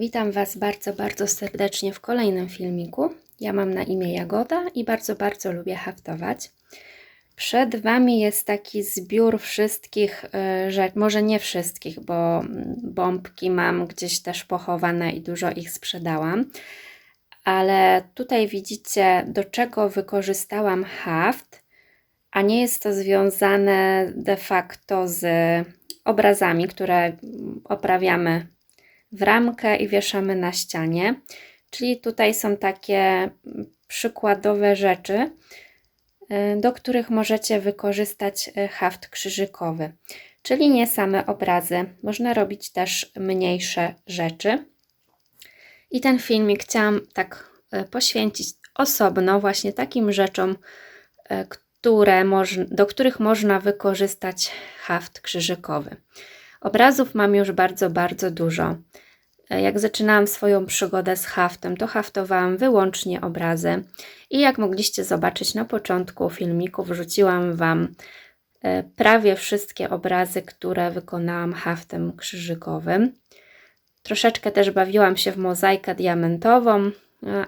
Witam Was bardzo, bardzo serdecznie w kolejnym filmiku. Ja mam na imię Jagoda i bardzo, bardzo lubię haftować. Przed Wami jest taki zbiór wszystkich y, rzeczy, może nie wszystkich, bo bombki mam gdzieś też pochowane i dużo ich sprzedałam. Ale tutaj widzicie, do czego wykorzystałam haft, a nie jest to związane de facto z obrazami, które oprawiamy w ramkę i wieszamy na ścianie. Czyli tutaj są takie przykładowe rzeczy, y, do których możecie wykorzystać y, haft krzyżykowy. Czyli nie same obrazy, można robić też mniejsze rzeczy. I ten filmik chciałam tak y, poświęcić osobno właśnie takim rzeczom, które do których można wykorzystać haft krzyżykowy. Obrazów mam już bardzo, bardzo dużo. Jak zaczynałam swoją przygodę z haftem, to haftowałam wyłącznie obrazy i jak mogliście zobaczyć na początku filmiku, wrzuciłam Wam e, prawie wszystkie obrazy, które wykonałam haftem krzyżykowym. Troszeczkę też bawiłam się w mozaikę diamentową, e,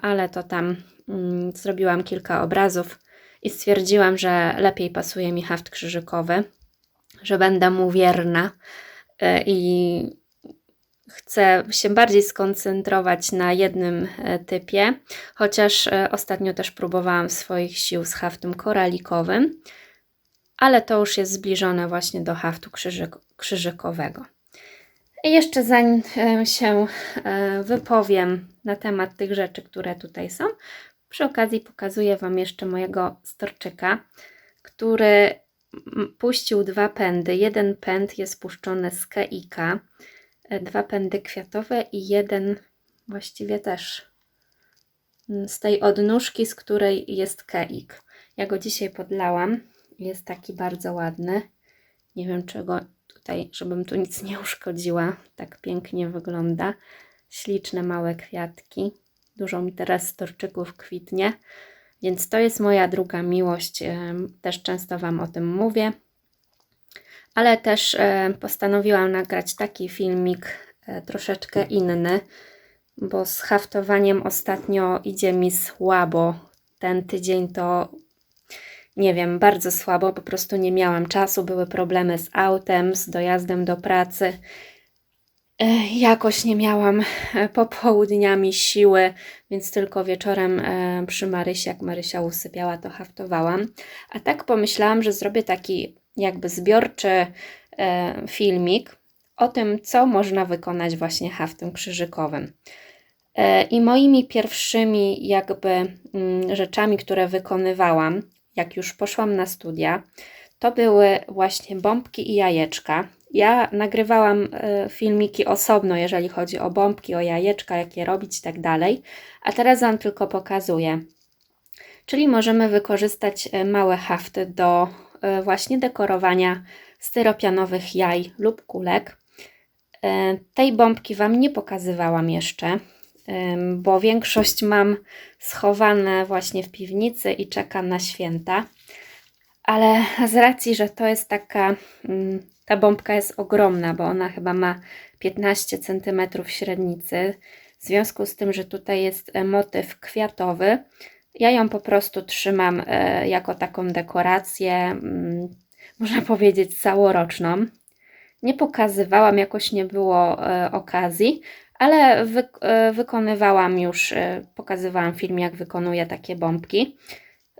ale to tam mm, zrobiłam kilka obrazów i stwierdziłam, że lepiej pasuje mi haft krzyżykowy, że będę mu wierna e, i chcę się bardziej skoncentrować na jednym e, typie, chociaż e, ostatnio też próbowałam swoich sił z haftem koralikowym, ale to już jest zbliżone właśnie do haftu krzyżyk krzyżykowego. I jeszcze zanim się wypowiem na temat tych rzeczy, które tutaj są, przy okazji pokazuję Wam jeszcze mojego storczyka, który puścił dwa pędy. Jeden pęd jest puszczony z keika, e, dwa pędy kwiatowe i jeden właściwie też mm, z tej odnóżki, z której jest keik. Ja go dzisiaj podlałam. Jest taki bardzo ładny. Nie wiem czego tutaj, żebym tu nic nie uszkodziła. Tak pięknie wygląda. Śliczne małe kwiatki. Dużo mi teraz storczyków kwitnie, więc to jest moja druga miłość. Też często Wam o tym mówię. Ale też postanowiłam nagrać taki filmik e, troszeczkę inny, bo z haftowaniem ostatnio idzie mi słabo. Ten tydzień to nie wiem, bardzo słabo, po prostu nie miałam czasu, były problemy z autem, z dojazdem do pracy jakoś nie miałam e, popołudniami siły, więc tylko wieczorem e, przy Marysi, jak Marysia usypiała, to haftowałam. A tak pomyślałam, że zrobię taki jakby zbiorczy filmik o tym, co można wykonać właśnie haftem krzyżykowym. I moimi pierwszymi jakby mm, rzeczami, które wykonywałam, jak już poszłam na studia, to były właśnie bombki i jajeczka. Ja nagrywałam e, filmiki osobno, jeżeli chodzi o bombki, o jajeczka, jak je robić i tak dalej, a teraz Wam tylko pokazuję. Czyli możemy wykorzystać e, małe hafty do e, właśnie dekorowania styropianowych jaj lub kulek. Tej bombki Wam nie pokazywałam jeszcze, bo większość mam schowane właśnie w piwnicy i czeka na święta. Ale z racji, że to jest taka mm, ta bombka jest ogromna, bo ona chyba ma 15 cm średnicy. W związku z tym, że tutaj jest e, motyw kwiatowy, ja ją po prostu trzymam e, jako taką dekorację, mm, można powiedzieć całoroczną. Nie pokazywałam, jakoś nie było e, okazji, ale wy, wykonywałam już, pokazywałam film, jak wykonuję takie bombki.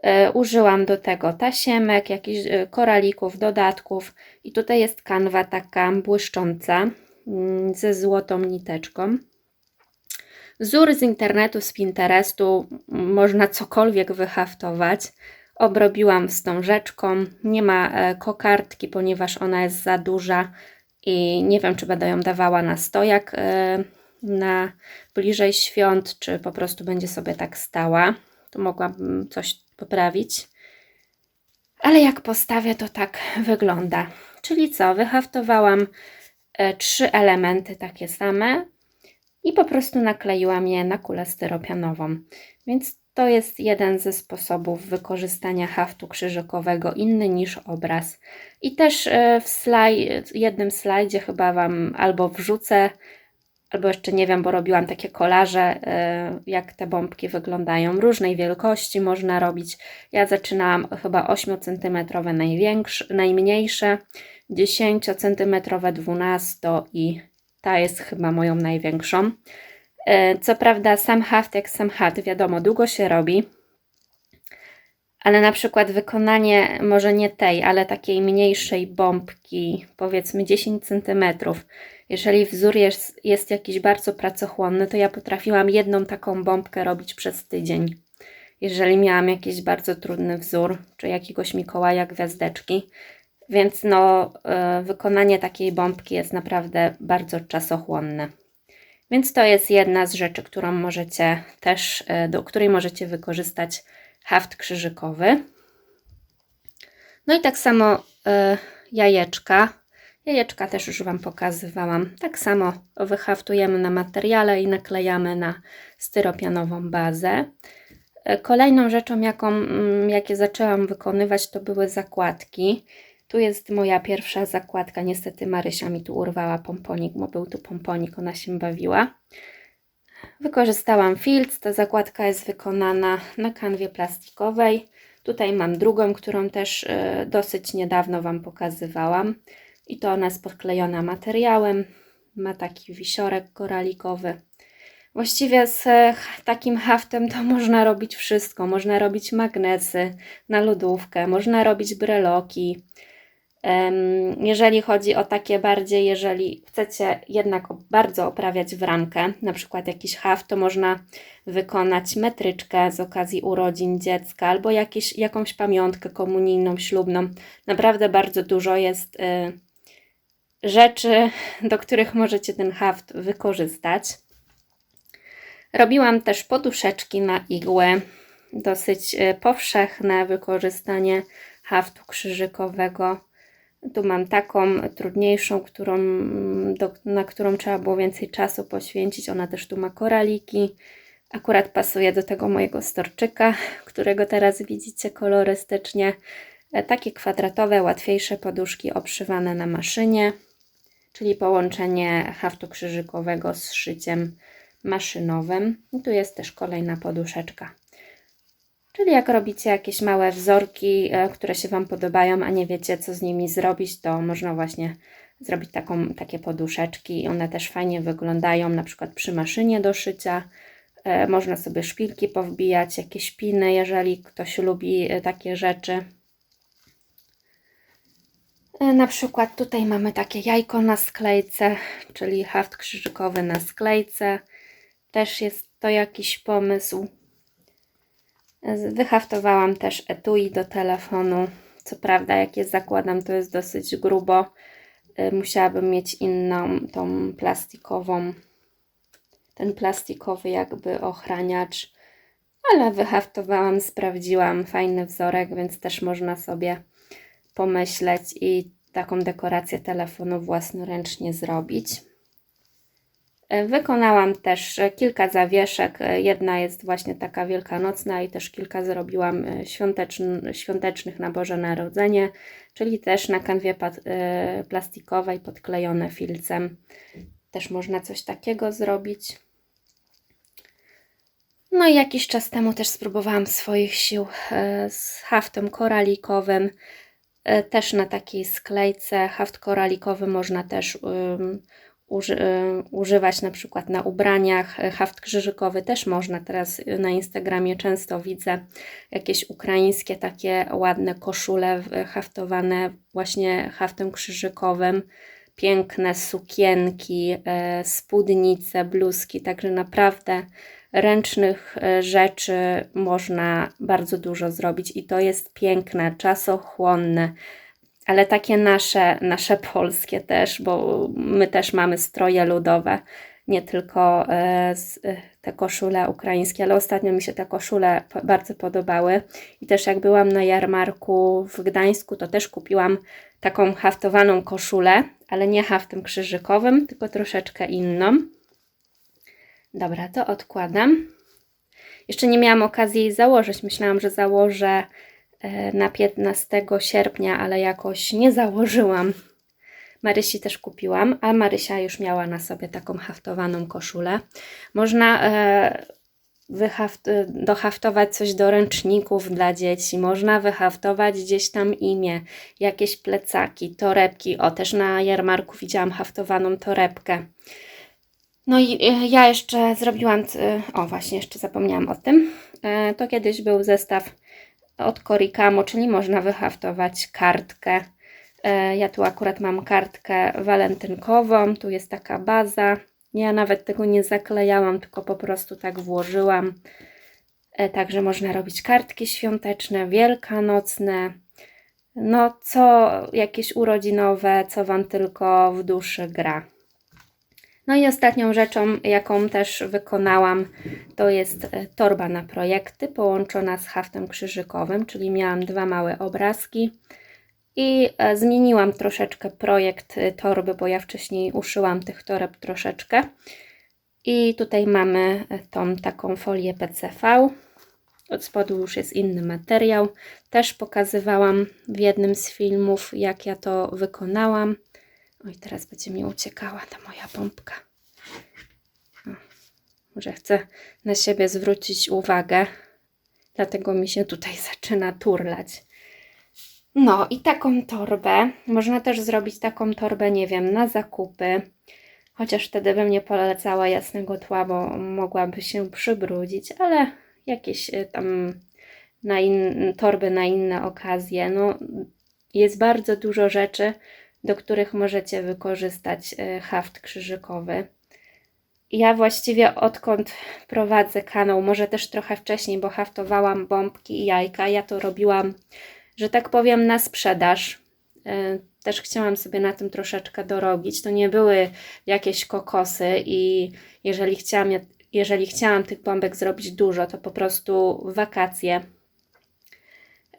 E, użyłam do tego tasiemek, jakichś e, koralików, dodatków i tutaj jest kanwa taka błyszcząca mm, ze złotą niteczką. Wzór z internetu, z Pinterestu, można cokolwiek wyhaftować. Obrobiłam wstążeczką, nie ma e, kokardki, ponieważ ona jest za duża i nie wiem, czy będę ją dawała na stojak na bliżej świąt, czy po prostu będzie sobie tak stała. Tu mogłabym coś poprawić. Ale jak postawię, to tak wygląda. Czyli co? Wyhaftowałam e, trzy elementy takie same i po prostu nakleiłam je na kulę styropianową. Więc to jest jeden ze sposobów wykorzystania haftu krzyżykowego, inny niż obraz. I też e, w slaj, jednym slajdzie chyba Wam albo wrzucę albo jeszcze nie wiem, bo robiłam takie kolaże, y, jak te bombki wyglądają. Różnej wielkości można robić. Ja zaczynałam chyba 8 cm największe, najmniejsze, 10 cm 12 i ta jest chyba moją największą. Y, co prawda sam haft jak sam hat, wiadomo, długo się robi, ale na przykład wykonanie może nie tej, ale takiej mniejszej bombki, powiedzmy 10 cm, jeżeli wzór jest, jest jakiś bardzo pracochłonny, to ja potrafiłam jedną taką bombkę robić przez tydzień. Jeżeli miałam jakiś bardzo trudny wzór, czy jakiegoś Mikołaja gwiazdeczki, więc no, y, wykonanie takiej bombki jest naprawdę bardzo czasochłonne. Więc to jest jedna z rzeczy, którą możecie też, y, do której możecie wykorzystać haft krzyżykowy. No i tak samo y, jajeczka. Jajeczka też już Wam pokazywałam. Tak samo wyhaftujemy na materiale i naklejamy na styropianową bazę. E, kolejną rzeczą, jaką, mm, jakie zaczęłam wykonywać, to były zakładki. Tu jest moja pierwsza zakładka. Niestety Marysia mi tu urwała pomponik, bo był tu pomponik, ona się bawiła. Wykorzystałam filc. Ta zakładka jest wykonana na kanwie plastikowej. Tutaj mam drugą, którą też e, dosyć niedawno Wam pokazywałam. I to ona jest podklejona materiałem. Ma taki wisiorek koralikowy. Właściwie z e, takim haftem to można robić wszystko. Można robić magnesy na lodówkę, można robić breloki. Jeżeli chodzi o takie bardziej, jeżeli chcecie jednak bardzo oprawiać w ramkę, na przykład jakiś haft, to można wykonać metryczkę z okazji urodzin dziecka albo jakieś, jakąś pamiątkę komunijną, ślubną. Naprawdę bardzo dużo jest y, rzeczy, do których możecie ten haft wykorzystać. Robiłam też poduszeczki na igłę. Dosyć y, powszechne wykorzystanie haftu krzyżykowego. Tu mam taką trudniejszą, którą, do, na którą trzeba było więcej czasu poświęcić. Ona też tu ma koraliki. Akurat pasuje do tego mojego storczyka, którego teraz widzicie kolorystycznie. E, takie kwadratowe, łatwiejsze poduszki obszywane na maszynie czyli połączenie haftu krzyżykowego z szyciem maszynowym. I tu jest też kolejna poduszeczka. Czyli jak robicie jakieś małe wzorki, e, które się Wam podobają, a nie wiecie co z nimi zrobić, to można właśnie zrobić taką, takie poduszeczki. One też fajnie wyglądają, na przykład przy maszynie do szycia. E, można sobie szpilki powbijać, jakieś piny, jeżeli ktoś lubi e, takie rzeczy. Na przykład tutaj mamy takie jajko na sklejce, czyli haft krzyżykowy na sklejce. Też jest to jakiś pomysł. Wyhaftowałam też etui do telefonu. Co prawda, jak je zakładam, to jest dosyć grubo. E, musiałabym mieć inną, tą plastikową, ten plastikowy jakby ochraniacz. Ale wyhaftowałam, sprawdziłam, fajny wzorek, więc też można sobie pomyśleć i taką dekorację telefonu własnoręcznie zrobić. E, wykonałam też kilka zawieszek. E, jedna jest właśnie taka wielkanocna i też kilka zrobiłam e, świątecznych na Boże Narodzenie, czyli też na kanwie plastikowej podklejone filcem. Też można coś takiego zrobić. No i jakiś czas temu też spróbowałam swoich sił z haftem koralikowym. E, też na takiej sklejce haft koralikowy można też um, uży, um, używać na przykład na ubraniach. E, haft krzyżykowy też można. Teraz na Instagramie często widzę jakieś ukraińskie takie ładne koszule haftowane właśnie haftem krzyżykowym. Piękne sukienki, e, spódnice, bluzki, także naprawdę ręcznych e, rzeczy można bardzo dużo zrobić i to jest piękne, czasochłonne, ale takie nasze, nasze polskie też, bo my też mamy stroje ludowe, nie tylko e, e, te koszule ukraińskie, ale ostatnio mi się te koszule bardzo podobały i też jak byłam na jarmarku w Gdańsku, to też kupiłam taką haftowaną koszulę, ale nie haftem krzyżykowym, tylko troszeczkę inną. Dobra, to odkładam. Jeszcze nie miałam okazji jej założyć. Myślałam, że założę na 15 sierpnia, ale jakoś nie założyłam. Marysi też kupiłam, a Marysia już miała na sobie taką haftowaną koszulę. Można e, wyhaft, dohaftować coś do ręczników dla dzieci, można wyhaftować gdzieś tam imię, jakieś plecaki, torebki. O, też na jarmarku widziałam haftowaną torebkę. No i e, ja jeszcze zrobiłam, e, o właśnie, jeszcze zapomniałam o tym. E, To kiedyś był zestaw od Korikamo, czyli można wyhaftować kartkę. E, Ja tu akurat mam kartkę walentynkową, tu jest taka baza. Ja nawet tego nie zaklejałam, tylko po prostu tak włożyłam. E, Także można robić kartki świąteczne, wielkanocne, no co jakieś urodzinowe, co Wam tylko w duszy gra. No i ostatnią rzeczą, jaką też wykonałam, to jest e, torba na projekty połączona z haftem krzyżykowym, czyli miałam dwa małe obrazki i e, zmieniłam troszeczkę projekt e, torby, bo ja wcześniej uszyłam tych toreb troszeczkę. I tutaj mamy tą taką folię PCV. Od spodu już jest inny materiał. Też pokazywałam w jednym z filmów, jak ja to wykonałam. Oj, teraz będzie mi uciekała ta moja pompka. O, może chcę na siebie zwrócić uwagę, dlatego mi się tutaj zaczyna turlać. No i taką torbę, można też zrobić taką torbę, nie wiem, na zakupy, chociaż wtedy bym nie polecała jasnego tła, bo mogłaby się przybrudzić, ale jakieś y, tam na in, torby na inne okazje, no jest bardzo dużo rzeczy, do których możecie wykorzystać y, haft krzyżykowy. Ja właściwie odkąd prowadzę kanał, może też trochę wcześniej, bo haftowałam bombki i jajka, ja to robiłam, że tak powiem, na sprzedaż. Y, Też chciałam sobie na tym troszeczkę dorobić. To nie były jakieś kokosy i jeżeli chciałam, jeżeli chciałam tych bombek zrobić dużo, to po prostu wakacje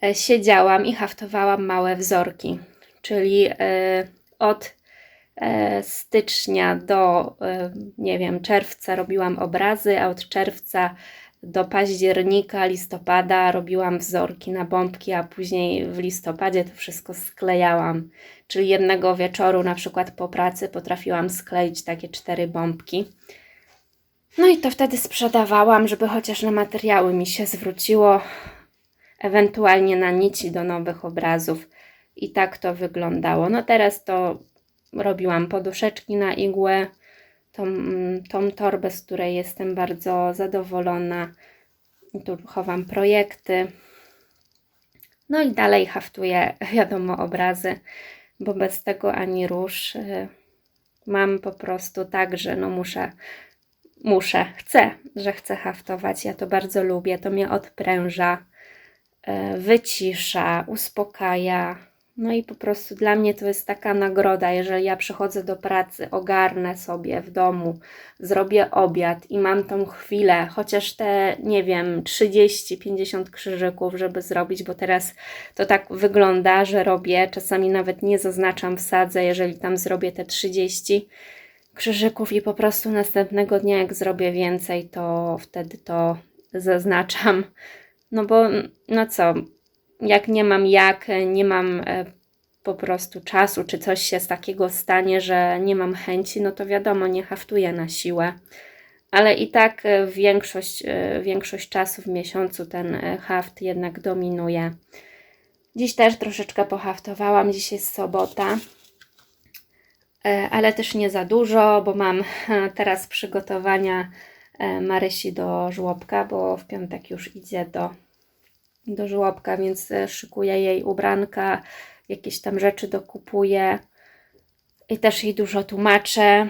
e, siedziałam i haftowałam małe wzorki. Czyli e, od e, stycznia do, e, nie wiem, czerwca robiłam obrazy, a od czerwca do października, listopada robiłam wzorki na bombki, a później w listopadzie to wszystko sklejałam. Czyli jednego wieczoru, na przykład po pracy, potrafiłam skleić takie cztery bombki. No i to wtedy sprzedawałam, żeby chociaż na materiały mi się zwróciło, ewentualnie na nici do nowych obrazów. I tak to wyglądało. No teraz to robiłam poduszeczki na igłę, tą, tą torbę, z której jestem bardzo zadowolona. I Tu chowam projekty. No i dalej haftuję, wiadomo, obrazy, bo bez tego ani y, Mam po prostu tak, że no muszę, muszę, chcę, że chcę haftować. Ja to bardzo lubię, to mnie odpręża, wycisza, uspokaja. No i po prostu dla mnie to jest taka nagroda, jeżeli ja przychodzę do pracy, ogarnę sobie w domu, zrobię obiad i mam tą chwilę, chociaż te, nie wiem, 30-50 krzyżyków, żeby zrobić, bo teraz to tak wygląda, że robię, czasami nawet nie zaznaczam w sadze, jeżeli tam zrobię te 30 krzyżyków i po prostu następnego dnia, jak zrobię więcej, to wtedy to zaznaczam. No bo, no co, jak nie mam jak, nie mam e, po prostu czasu, czy coś się z takiego stanie, że nie mam chęci, no to wiadomo, nie haftuję na siłę. Ale i tak e, większość, e, większość czasu w miesiącu ten haft jednak dominuje. Dziś też troszeczkę pohaftowałam, dziś jest sobota, ale też nie za dużo, bo mam teraz przygotowania Marysi do żłobka, bo w piątek już idzie do do żłobka, więc e, szykuję jej ubranka, jakieś tam rzeczy dokupuję i też jej dużo tłumaczę.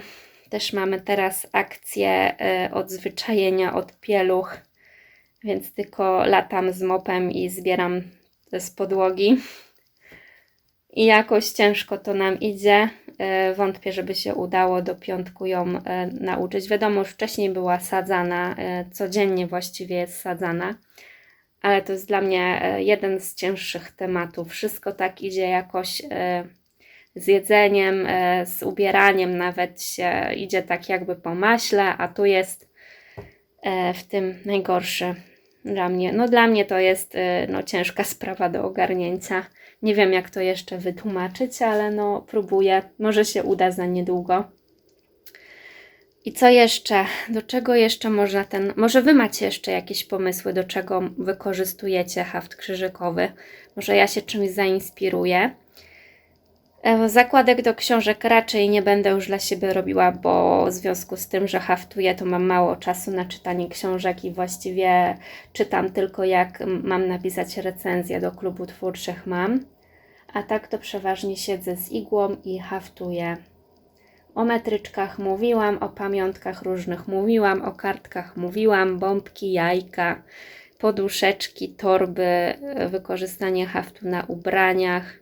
Też mamy teraz akcję e, odzwyczajenia od pieluch, więc tylko latam z mopem i zbieram z podłogi. I jakoś ciężko to nam idzie. E, Wątpię, żeby się udało do piątku ją nauczyć. Wiadomo, już wcześniej była sadzana, codziennie właściwie jest sadzana ale to jest dla mnie e, jeden z cięższych tematów. Wszystko tak idzie jakoś e, z jedzeniem, e, z ubieraniem, nawet się idzie tak jakby po maśle, a tu jest w tym najgorszy Dla mnie, no dla mnie to jest no, ciężka sprawa do ogarnięcia. Nie wiem, jak to jeszcze wytłumaczyć, ale no próbuję. Może się uda za niedługo. I co jeszcze? Do czego jeszcze można ten. Może wy macie jeszcze jakieś pomysły, do czego wykorzystujecie haft krzyżykowy? Może ja się czymś zainspiruję. E, Zakładek do książek raczej nie będę już dla siebie robiła, bo w związku z tym, że haftuję, to mam mało czasu na czytanie książek i właściwie czytam tylko jak mam napisać recenzję do klubu twórczych mam. A tak to przeważnie siedzę z igłą i haftuję. O metryczkach mówiłam, o pamiątkach różnych mówiłam, o kartkach mówiłam, bombki, jajka, poduszeczki, torby, wykorzystanie haftu na ubraniach.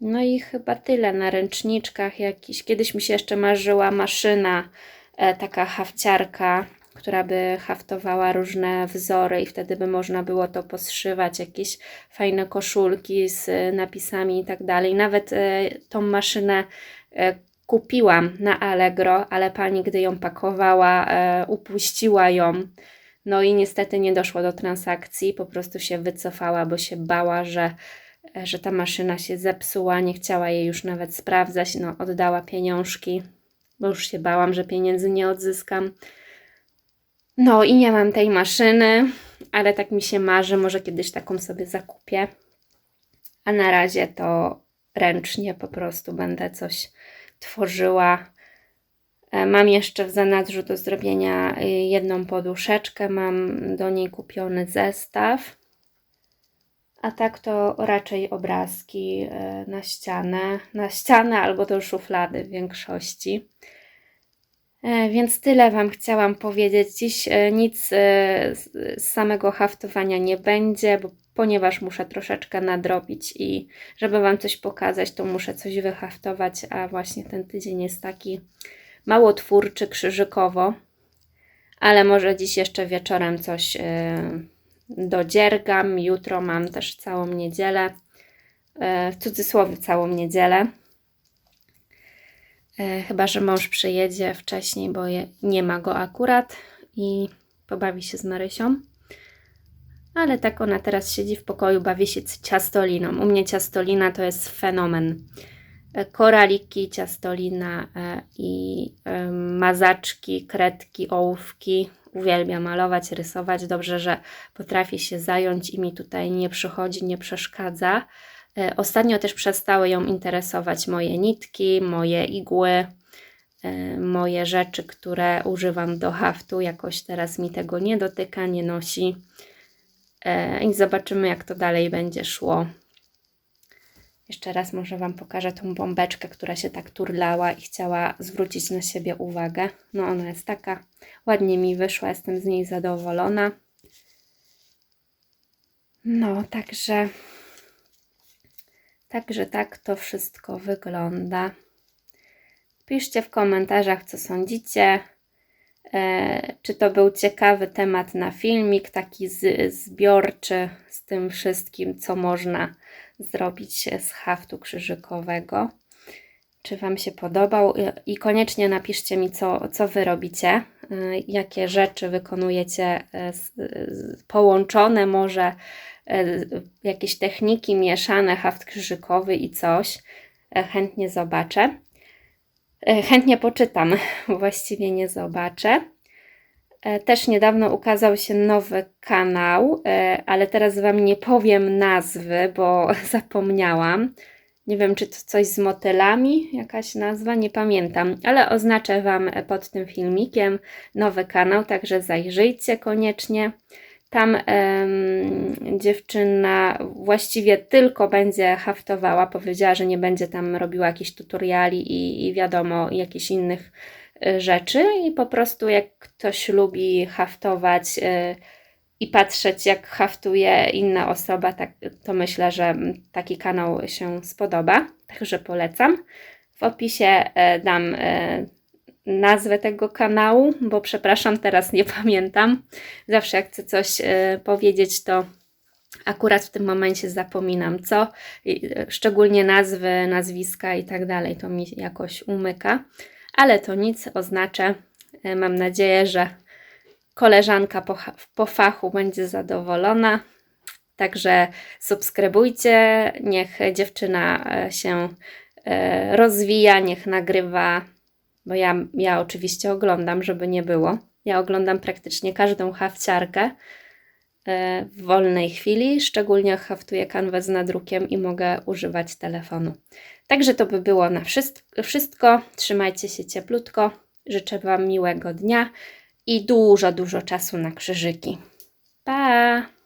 No i chyba tyle na ręczniczkach jakiś. Kiedyś mi się jeszcze marzyła maszyna, e, taka hafciarka, która by haftowała różne wzory i wtedy by można było to poszywać, jakieś fajne koszulki z napisami i tak dalej. Nawet e, tą maszynę kupiłam na Allegro, ale pani, gdy ją pakowała, e, upuściła ją. No i niestety nie doszło do transakcji, po prostu się wycofała, bo się bała, że e, że ta maszyna się zepsuła, nie chciała jej już nawet sprawdzać, no oddała pieniążki, bo już się bałam, że pieniędzy nie odzyskam. No i nie mam tej maszyny, ale tak mi się marzy, może kiedyś taką sobie zakupię. A na razie to ręcznie po prostu będę coś tworzyła. E, Mam jeszcze w zanadrzu do zrobienia y, jedną poduszeczkę, mam do niej kupiony zestaw. A tak to raczej obrazki e, na ścianę, na ścianę albo do szuflady w większości. E, Więc tyle Wam chciałam powiedzieć. Dziś e, nic e, z samego haftowania nie będzie, bo, ponieważ muszę troszeczkę nadrobić i żeby Wam coś pokazać, to muszę coś wyhaftować, a właśnie ten tydzień jest taki mało twórczy, krzyżykowo. Ale może dziś jeszcze wieczorem coś dodziergam. Jutro mam też całą niedzielę, w cudzysłowie całą niedzielę. E, Chyba, że mąż przyjedzie wcześniej, bo je, nie ma go akurat i pobawi się z Marysią. Ale tak ona teraz siedzi w pokoju, bawi się ciastoliną. U mnie ciastolina to jest fenomen. E, Koraliki, ciastolina e, i mazaczki, kredki, ołówki. Uwielbiam malować, rysować. Dobrze, że potrafię się zająć i mi tutaj nie przychodzi, nie przeszkadza. E, Ostatnio też przestały ją interesować moje nitki, moje igły, e, moje rzeczy, które używam do haftu. Jakoś teraz mi tego nie dotyka, nie nosi. E, I zobaczymy, jak to dalej będzie szło. Jeszcze raz może Wam pokażę tą bombeczkę, która się tak turlała i chciała zwrócić na siebie uwagę. No ona jest taka, ładnie mi wyszła, jestem z niej zadowolona. No, także Także tak to wszystko wygląda. Piszcie w komentarzach, co sądzicie. E, czy to był ciekawy temat na filmik, taki z, zbiorczy z tym wszystkim, co można zrobić z haftu krzyżykowego. Czy Wam się podobał? I- koniecznie napiszcie mi, co, co Wy robicie, e, jakie rzeczy wykonujecie z, połączone może e, jakieś techniki mieszane, haft krzyżykowy i coś. E, Chętnie zobaczę. E, Chętnie poczytam, właściwie nie zobaczę. E, Też niedawno ukazał się nowy kanał, ale teraz Wam nie powiem nazwy, bo zapomniałam. Nie wiem, czy to coś z motylami, jakaś nazwa, nie pamiętam, ale oznaczę Wam pod tym filmikiem nowy kanał, także zajrzyjcie koniecznie. Tam dziewczyna właściwie tylko będzie haftowała. Powiedziała, że nie będzie tam robiła jakichś tutoriali i, i wiadomo, jakichś innych y, rzeczy. I po prostu jak ktoś lubi haftować y, i patrzeć, jak haftuje inna osoba, tak, to myślę, że taki kanał się spodoba. Także polecam. W opisie e, dam e, nazwę tego kanału, bo przepraszam, teraz nie pamiętam. Zawsze jak chcę coś e, powiedzieć, to akurat w tym momencie zapominam co, szczególnie nazwy, nazwiska i tak dalej, to mi jakoś umyka, ale to nic, oznaczę. Mam nadzieję, że koleżanka po, po fachu będzie zadowolona. Także subskrybujcie, niech dziewczyna e, się e, rozwija, niech nagrywa, bo ja, ja oczywiście oglądam, żeby nie było. Ja oglądam praktycznie każdą hafciarkę e, w wolnej chwili, szczególnie haftuję kanwę z nadrukiem i mogę używać telefonu. Także to by było na wszystko. Trzymajcie się cieplutko. Życzę Wam miłego dnia i dużo, dużo czasu na krzyżyki. Pa!